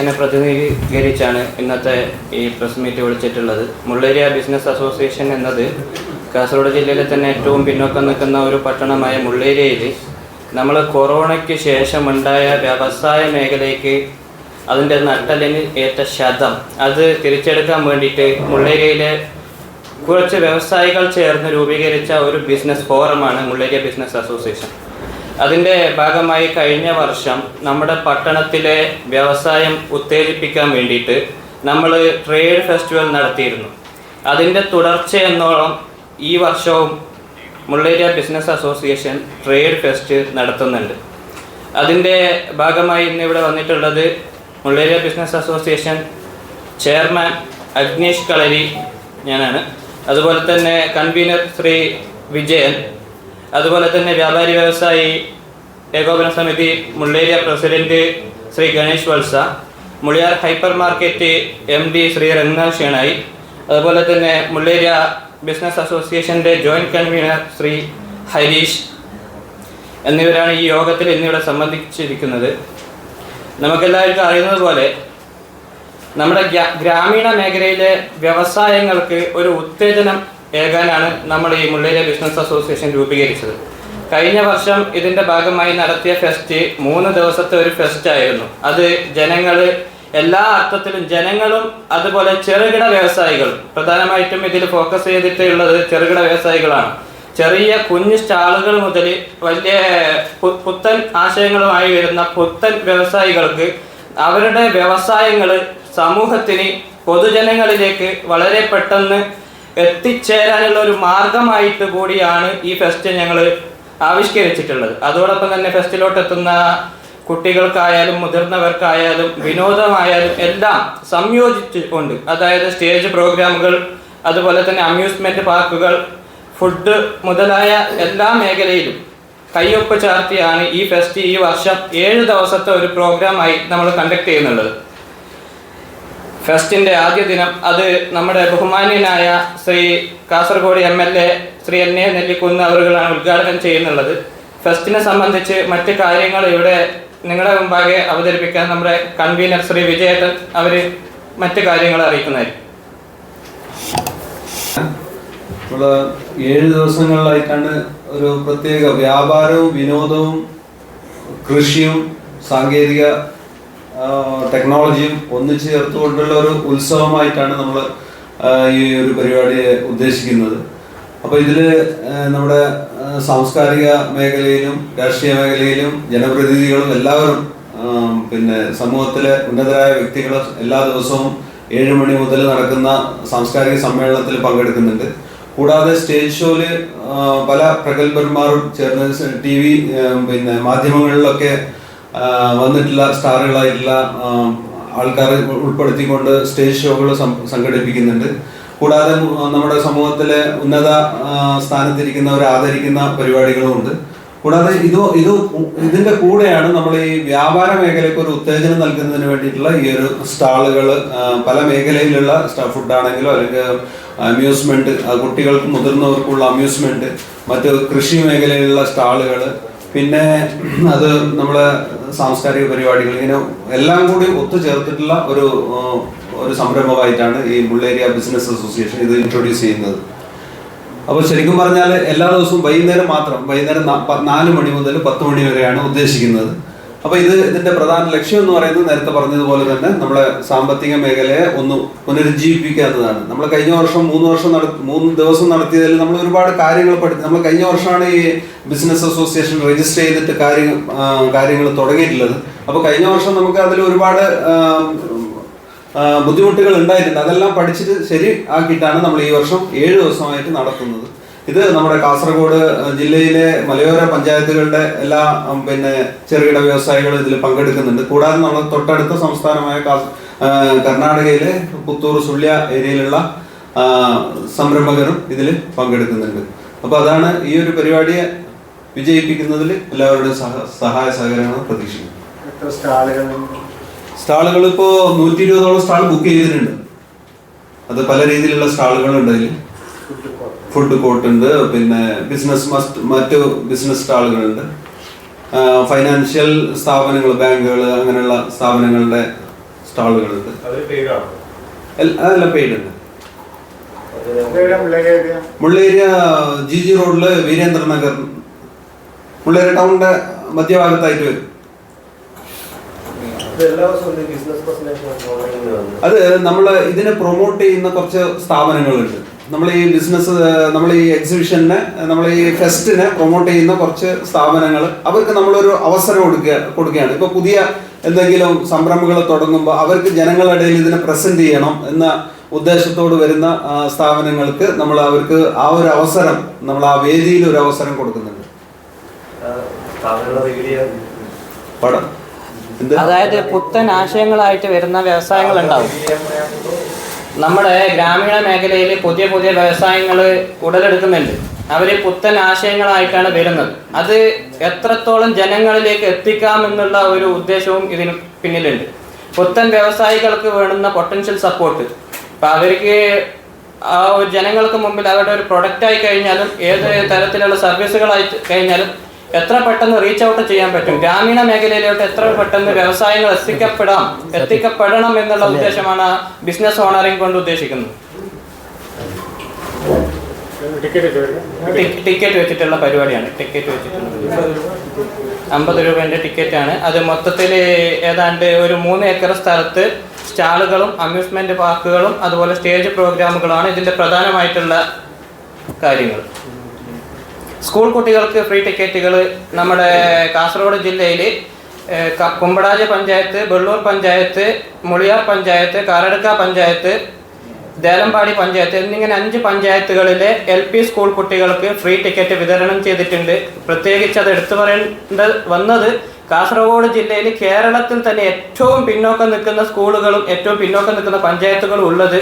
എന്നെ പ്രതിനിധീകരിച്ചാണ് ഇന്നത്തെ ഈ പ്രസ് മീറ്റ് വിളിച്ചിട്ടുള്ളത്. മുള്ളേരിയ ബിസിനസ് അസോസിയേഷൻ എന്നത് കാസർഗോഡ് ജില്ലയിലെ തന്നെ ഏറ്റവും പിന്നോക്കം നിൽക്കുന്ന ഒരു പട്ടണമായ മുള്ളേരിയയിൽ നമ്മൾ കൊറോണയ്ക്ക് ശേഷമുണ്ടായ വ്യവസായ മേഖലയ്ക്ക് അതിന്റെ നട്ടലിന് ഏറ്റ ശതം. അത് തിരിച്ചെടുക്കാൻ വേണ്ടിയിട്ട് മുള്ളേരിയയിലെ കുറച്ച് വ്യവസായികൾ ചേർന്ന് രൂപീകരിച്ച ഒരു ബിസിനസ് ഫോറമാണ് മുള്ളേരിയ ബിസിനസ് അസോസിയേഷൻ. അതിന്റെ ഭാഗമായി കഴിഞ്ഞ വർഷം നമ്മുടെ പട്ടണത്തിലെ വ്യവസായം ഉത്തേജിപ്പിക്കാൻ വേണ്ടിയിട്ട് നമ്മൾ ട്രേഡ് ഫെസ്റ്റിവൽ നടത്തിയിരുന്നു. അതിന്റെ തുടർച്ച എന്നോളം ഈ വർഷവും Mulleria business association trade fest നടത്തുന്നുണ്ട്. അതിന്റെ ഭാഗമായി ഇന്ന് ഇവിടെ വന്നിട്ടുള്ളത് Mulleria business association chairman Agnesh Kalari ഞാനാണ്. അതുപോലെ തന്നെ കൺവീനർ ശ്രീ വിജയൻ അതുപോലെ തന്നെ വ്യാപാരി വ്യവസായി ഏകോപന സമിതി Mulleria president Shri Ganesh Vatsa Muliyar hyper market M D Shri Ranganath അതുപോലെ തന്നെ മുള്ളേരിയ ബിസിനസ് അസോസിയേഷന്റെ ജോയിന്റ് കൺവീനർ ശ്രീ ഹരീഷ് എന്നിവരാണ് ഈ യോഗത്തിൽ ഇന്നിവിടെ സംബന്ധിച്ചിരിക്കുന്നത്. നമുക്കെല്ലാവർക്കും അറിയുന്നത് പോലെ നമ്മുടെ ഗ്രാമീണ മേഖലയിലെ വ്യവസായങ്ങൾക്ക് ഒരു ഉത്തേജനം ഏകാനാണ് നമ്മൾ ഈ മുള്ളേരിയ ബിസിനസ് അസോസിയേഷൻ രൂപീകരിച്ചത്. കഴിഞ്ഞ വർഷം ഇതിന്റെ ഭാഗമായി നടത്തിയ ഫെസ്റ്റ് മൂന്ന് ദിവസത്തെ ഒരു ഫെസ്റ്റ് ആയിരുന്നു. അത് ജനങ്ങൾ എല്ലാ അർത്ഥത്തിലും ജനങ്ങളും അതുപോലെ ചെറുകിട വ്യവസായികൾ പ്രധാനമായിട്ടും ഇതിൽ ഫോക്കസ് ചെയ്തിട്ടുള്ളത് ചെറുകിട വ്യവസായികളാണ്. ചെറിയ കുഞ്ഞു സ്റ്റാളുകൾ മുതൽ വലിയ പുത്തൻ ആശയങ്ങളുമായി വരുന്ന പുത്തൻ വ്യവസായികൾക്ക് അവരുടെ വ്യവസായങ്ങൾ സമൂഹത്തിന് പൊതുജനങ്ങളിലേക്ക് വളരെ പെട്ടെന്ന് എത്തിച്ചേരാനുള്ള ഒരു മാർഗമായിട്ട് കൂടിയാണ് ഈ ഫെസ്റ്റ് ഞങ്ങൾ ആവിഷ്കരിച്ചിട്ടുള്ളത്. അതോടൊപ്പം തന്നെ ഫെസ്റ്റിലോട്ട് എത്തുന്ന കുട്ടികൾക്കായാലും മുതിർന്നവർക്കായാലും വിനോദമായാലും എല്ലാം സംയോജിച്ചുകൊണ്ട് അതായത് സ്റ്റേജ് പ്രോഗ്രാമുകൾ അതുപോലെ തന്നെ അമ്യൂസ്മെന്റ് പാർക്കുകൾ ഫുഡ് മുതലായ എല്ലാ മേഖലയിലും കയ്യൊപ്പ് ചാർത്തിയാണ് ഈ ഫെസ്റ്റ് ഈ വർഷം ഏഴ് ദിവസത്തെ ഒരു പ്രോഗ്രാമായി നമ്മൾ കണ്ടക്ട് ചെയ്യുന്നുള്ളത്. ഫെസ്റ്റിന്റെ ആദ്യ ദിനം അത് നമ്മുടെ ബഹുമാന്യനായ Shri Kasaragod M L A Shri N A Nellikkunnu അവരുകളാണ് ഉദ്ഘാടനം ചെയ്യുന്നുള്ളത്. ഫെസ്റ്റിനെ സംബന്ധിച്ച് മറ്റ് കാര്യങ്ങൾ ഇവിടെ നിങ്ങളുടെ മുമ്പാകെ അവതരിപ്പിക്കാൻ നമ്മുടെ കൺവീനർ ശ്രീ വിജയേട്ടൻ അവർ മറ്റ് കാര്യങ്ങൾ അറിയിക്കുന്നതായിരിക്കും. ഏഴ് ദിവസങ്ങളിലായിട്ടാണ് ഒരു പ്രത്യേക വ്യാപാരവും വിനോദവും കൃഷിയും സാങ്കേതിക ടെക്നോളജിയും ഒന്നിച്ച് ചേർത്തുകൊണ്ടുള്ള ഒരു ഉത്സവമായിട്ടാണ് നമ്മൾ ഈ ഒരു പരിപാടി ഉദ്ദേശിക്കുന്നത്. അപ്പോൾ ഇതിൽ നമ്മുടെ സാംസ്കാരിക മേഖലയിലും രാഷ്ട്രീയ മേഖലയിലും ജനപ്രതിനിധികളും എല്ലാവരും പിന്നെ സമൂഹത്തിലെ ഉന്നതരായ വ്യക്തികൾ എല്ലാ ദിവസവും ഏഴ് മണി മുതൽ നടക്കുന്ന സാംസ്കാരിക സമ്മേളനത്തിൽ പങ്കെടുക്കുന്നുണ്ട്. കൂടാതെ സ്റ്റേജ് ഷോയിൽ പല പ്രഗത്ഭന്മാരും ചേർന്ന് ടി വി പിന്നെ മാധ്യമങ്ങളിലൊക്കെ വന്നിട്ടുള്ള സ്റ്റാറുകളായിട്ടുള്ള ആൾക്കാരെ ഉൾപ്പെടുത്തിക്കൊണ്ട് സ്റ്റേജ് ഷോകൾ സംഘടിപ്പിക്കുന്നുണ്ട്. കൂടാതെ നമ്മുടെ സമൂഹത്തിലെ ഉന്നത സ്ഥാനത്തിരിക്കുന്നവരെ ആദരിക്കുന്ന പരിപാടികളും ഉണ്ട്. കൂടാതെ ഇത് ഇത് ഇതിന്റെ കൂടെയാണ് നമ്മൾ ഈ വ്യാപാര മേഖലയ്ക്ക് ഒരു ഉത്തേജനം നൽകുന്നതിന് വേണ്ടിയിട്ടുള്ള ഈ ഒരു സ്റ്റാളുകൾ പല മേഖലയിലുള്ള ഫുഡ് ആണെങ്കിലും അല്ലെങ്കിൽ അമ്യൂസ്മെന്റ് കുട്ടികൾക്കും മുതിർന്നവർക്കുള്ള അമ്യൂസ്മെന്റ് മറ്റ് കൃഷി മേഖലയിലുള്ള സ്റ്റാളുകൾ പിന്നെ അത് നമ്മളെ സാംസ്കാരിക പരിപാടികൾ ഇങ്ങനെ എല്ലാം കൂടി ഒത്തുചേർത്തിട്ടുള്ള ഒരു ഒരു സംരംഭമായിട്ടാണ് ഈ മുള്ളേരിയ ബിസിനസ് അസോസിയേഷൻ ഇത് ഇൻട്രൊഡ്യൂസ് ചെയ്യുന്നത്. അപ്പോൾ ശരിക്കും പറഞ്ഞാൽ എല്ലാ ദിവസവും വൈകുന്നേരം മാത്രം വൈകുന്നേരം നാല് മണി മുതൽ പത്ത് മണി വരെയാണ് ഉദ്ദേശിക്കുന്നത്. അപ്പോൾ ഇത് ഇതിന്റെ പ്രധാന ലക്ഷ്യം എന്ന് പറയുന്നത് നേരത്തെ പറഞ്ഞതുപോലെ തന്നെ നമ്മുടെ സാമ്പത്തിക മേഖലയെ ഒന്ന് പുനരുജ്ജീവിപ്പിക്കുക എന്നതാണ് നമ്മൾ കഴിഞ്ഞ വർഷം മൂന്ന് വർഷം മൂന്ന് ദിവസം നടത്തിയതിൽ നമ്മൾ ഒരുപാട് കാര്യങ്ങൾ പഠിച്ചു നമ്മൾ കഴിഞ്ഞ വർഷമാണ് ഈ ബിസിനസ് അസോസിയേഷൻ രജിസ്റ്റർ ചെയ്തിട്ട് കാര്യങ്ങൾ കാര്യങ്ങൾ തുടങ്ങിയിട്ടുള്ളത്. അപ്പോൾ കഴിഞ്ഞ വർഷം നമുക്ക് അതിൽ ഒരുപാട് ബുദ്ധിമുട്ടുകൾ ഉണ്ടായിട്ടുണ്ട്. അതെല്ലാം പഠിച്ചിട്ട് ശരി ആക്കിയിട്ടാണ് നമ്മൾ ഈ വർഷം ഏഴ് ദിവസമായിട്ട് നടത്തുന്നത്. ഇത് നമ്മുടെ കാസർഗോഡ് ജില്ലയിലെ മലയോര പഞ്ചായത്തുകളുടെ എല്ലാ പിന്നെ ചെറുകിട വ്യവസായികളും ഇതിൽ പങ്കെടുക്കുന്നുണ്ട്. കൂടാതെ നമ്മൾ തൊട്ടടുത്ത സംസ്ഥാനമായ കർണാടകയിലെ പുത്തൂർ സുള്ളിയ ഏരിയയിലുള്ള സംരംഭകരും ഇതിൽ പങ്കെടുക്കുന്നുണ്ട്. അപ്പോൾ അതാണ് ഈ ഒരു പരിപാടിയെ വിജയിപ്പിക്കുന്നതിൽ എല്ലാവരുടെയും സഹായ സഹകരണം പ്രതീക്ഷിക്കുന്നു. സ്റ്റാളുകൾ സ്റ്റാളുകൾ ഇപ്പോൾ നൂറ്റി ഇരുപതോളം സ്റ്റാൾ ബുക്ക് ചെയ്തിട്ടുണ്ട്. അത് പല രീതിയിലുള്ള സ്റ്റാളുകളുണ്ട് അതിൽ. ഫുഡ് കോർട്ട് ഉണ്ട് പിന്നെ ബിസിനസ് മസ്റ്റ് മറ്റു ബിസിനസ് സ്റ്റാളുകളുണ്ട്. ഫൈനാൻഷ്യൽ സ്ഥാപനങ്ങൾ ബാങ്കുകൾ അങ്ങനെയുള്ള സ്ഥാപനങ്ങളുടെ സ്റ്റാളുകളുണ്ട്. അതെല്ലാം പെയ്ഡ് ഉണ്ട്? മുള്ളേരിയ ജി ജി റോഡിൽ വീരേന്ദ്ര നഗർ. മുള്ളേരി ടൗണിന്റെ മധ്യഭാഗത്തായിട്ട് വരും. അത് നമ്മൾ ഇതിനെ പ്രൊമോട്ട് ചെയ്യുന്ന കുറച്ച് സ്ഥാപനങ്ങളുണ്ട്. നമ്മൾ ഈ ബിസിനസ് നമ്മൾ ഈ എക്സിബിഷനെ നമ്മൾ ഈ ഫെസ്റ്റിനെ പ്രൊമോട്ട് ചെയ്യുന്ന കുറച്ച് സ്ഥാപനങ്ങൾ അവർക്ക് നമ്മളൊരു അവസരം കൊടുക്കുക കൊടുക്കുകയാണ്. ഇപ്പോൾ പുതിയ എന്തെങ്കിലും സംരംഭങ്ങൾ തുടങ്ങുമ്പോൾ അവർക്ക് ജനങ്ങളുടെ ഇടയിൽ ഇതിനെ പ്രസന്റ് ചെയ്യണം എന്ന ഉദ്ദേശത്തോട് വരുന്ന സ്ഥാപനങ്ങൾക്ക് നമ്മൾ അവർക്ക് ആ ഒരു അവസരം നമ്മൾ ആ വേദിയിൽ ഒരു അവസരം കൊടുക്കുന്നുണ്ട്. പടം. അതായത് പുത്തൻ ആശയങ്ങളായിട്ട് വരുന്ന വ്യവസായങ്ങൾ ഉണ്ടാവും നമ്മുടെ ഗ്രാമീണ മേഖലയിൽ പുതിയ പുതിയ വ്യവസായങ്ങൾ ഉടലെടുക്കുന്നുണ്ട്. അവർ പുത്തൻ ആശയങ്ങളായിട്ടാണ് വരുന്നത്. അത് എത്രത്തോളം ജനങ്ങളിലേക്ക് എത്തിക്കാം എന്നുള്ള ഒരു ഉദ്ദേശവും ഇതിന് പിന്നിലുണ്ട്. പുത്തൻ വ്യവസായികൾക്ക് വേണ്ടുന്ന പൊട്ടൻഷ്യൽ സപ്പോർട്ട് അപ്പം അവർക്ക് ജനങ്ങൾക്ക് മുമ്പിൽ അവരുടെ ഒരു പ്രൊഡക്റ്റായി കഴിഞ്ഞാലും ഏത് തരത്തിലുള്ള സർവീസുകളായി കഴിഞ്ഞാലും എത്ര പെട്ടെന്ന് റീച്ച് ഔട്ട് ചെയ്യാൻ പറ്റും? ഗ്രാമീണ മേഖലയിലോട്ട് എത്ര പെട്ടെന്ന് വ്യവസായങ്ങൾ എത്തിക്കപ്പെടാം? എത്തിക്കപ്പെടണം എന്നുള്ള ഉദ്ദേശമാണ് ബിസിനസ് ഓണറിംഗ് കൊണ്ട് ഉദ്ദേശിക്കുന്നത്. ടിക്കറ്റ് വെച്ചിട്ടുള്ള പരിപാടിയാണ്. ടിക്കറ്റ് വെച്ചിട്ടുള്ള അമ്പത് രൂപേന്റെ ടിക്കറ്റാണ് അത് മൊത്തത്തിൽ ഏതാണ്ട് ഒരു മൂന്ന് ഏക്കർ സ്ഥലത്ത് സ്റ്റാളുകളും അമ്യൂസ്മെന്റ് പാർക്കുകളും അതുപോലെ സ്റ്റേജ് പ്രോഗ്രാമുകളാണ് ഇതിന്റെ പ്രധാനമായിട്ടുള്ള കാര്യങ്ങൾ. സ്കൂൾ കുട്ടികൾക്ക് ഫ്രീ ടിക്കറ്റുകൾ നമ്മുടെ കാസർഗോഡ് ജില്ലയിൽ കുമ്പടാജ പഞ്ചായത്ത് വെള്ളൂർ പഞ്ചായത്ത് മുളിയാർ പഞ്ചായത്ത് കാരടുക്ക പഞ്ചായത്ത് ദേലമ്പാടി പഞ്ചായത്ത് എന്നിങ്ങനെ അഞ്ച് പഞ്ചായത്തുകളിലെ എൽ പി സ്കൂൾ കുട്ടികൾക്ക് ഫ്രീ ടിക്കറ്റ് വിതരണം ചെയ്തിട്ടുണ്ട്. പ്രത്യേകിച്ച് അത് എടുത്തു പറയേണ്ട വന്നത് കാസർഗോഡ് ജില്ലയിൽ കേരളത്തിൽ തന്നെ ഏറ്റവും പിന്നോക്കം നിൽക്കുന്ന സ്കൂളുകളും ഏറ്റവും പിന്നോക്കം നിൽക്കുന്ന പഞ്ചായത്തുകളും ഉള്ളത്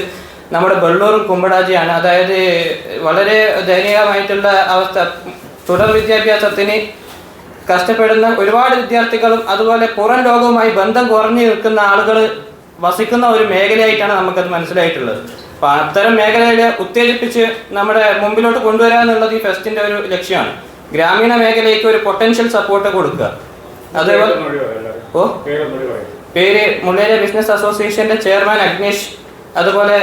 നമ്മുടെ ബള്ളൂർ കുമ്പടാജിയാണ്. അതായത് വളരെ ദയനീയമായിട്ടുള്ള അവസ്ഥ. തുടർ വിദ്യാഭ്യാസത്തിന് കഷ്ടപ്പെടുന്ന ഒരുപാട് വിദ്യാർത്ഥികളും അതുപോലെ പുറം ലോകവുമായി ബന്ധം കുറഞ്ഞു നിൽക്കുന്ന ആളുകൾ വസിക്കുന്ന ഒരു മേഖലയായിട്ടാണ് നമുക്കത് മനസ്സിലായിട്ടുള്ളത്. അപ്പൊ അത്തരം മേഖലയെ ഉത്തേജിപ്പിച്ച് നമ്മുടെ മുമ്പിലോട്ട് കൊണ്ടുവരിക എന്നുള്ളത് ഈ ഫെസ്റ്റിന്റെ ഒരു ലക്ഷ്യമാണ്. ഗ്രാമീണ മേഖലയ്ക്ക് ഒരു പൊട്ടൻഷ്യൽ സപ്പോർട്ട് കൊടുക്കുക അതേപോലെ. ഓ? പേര് മുള്ളേര ബിസിനസ് അസോസിയേഷന്റെ ചെയർമാൻ അഗ്നേഷ് അതുപോലെ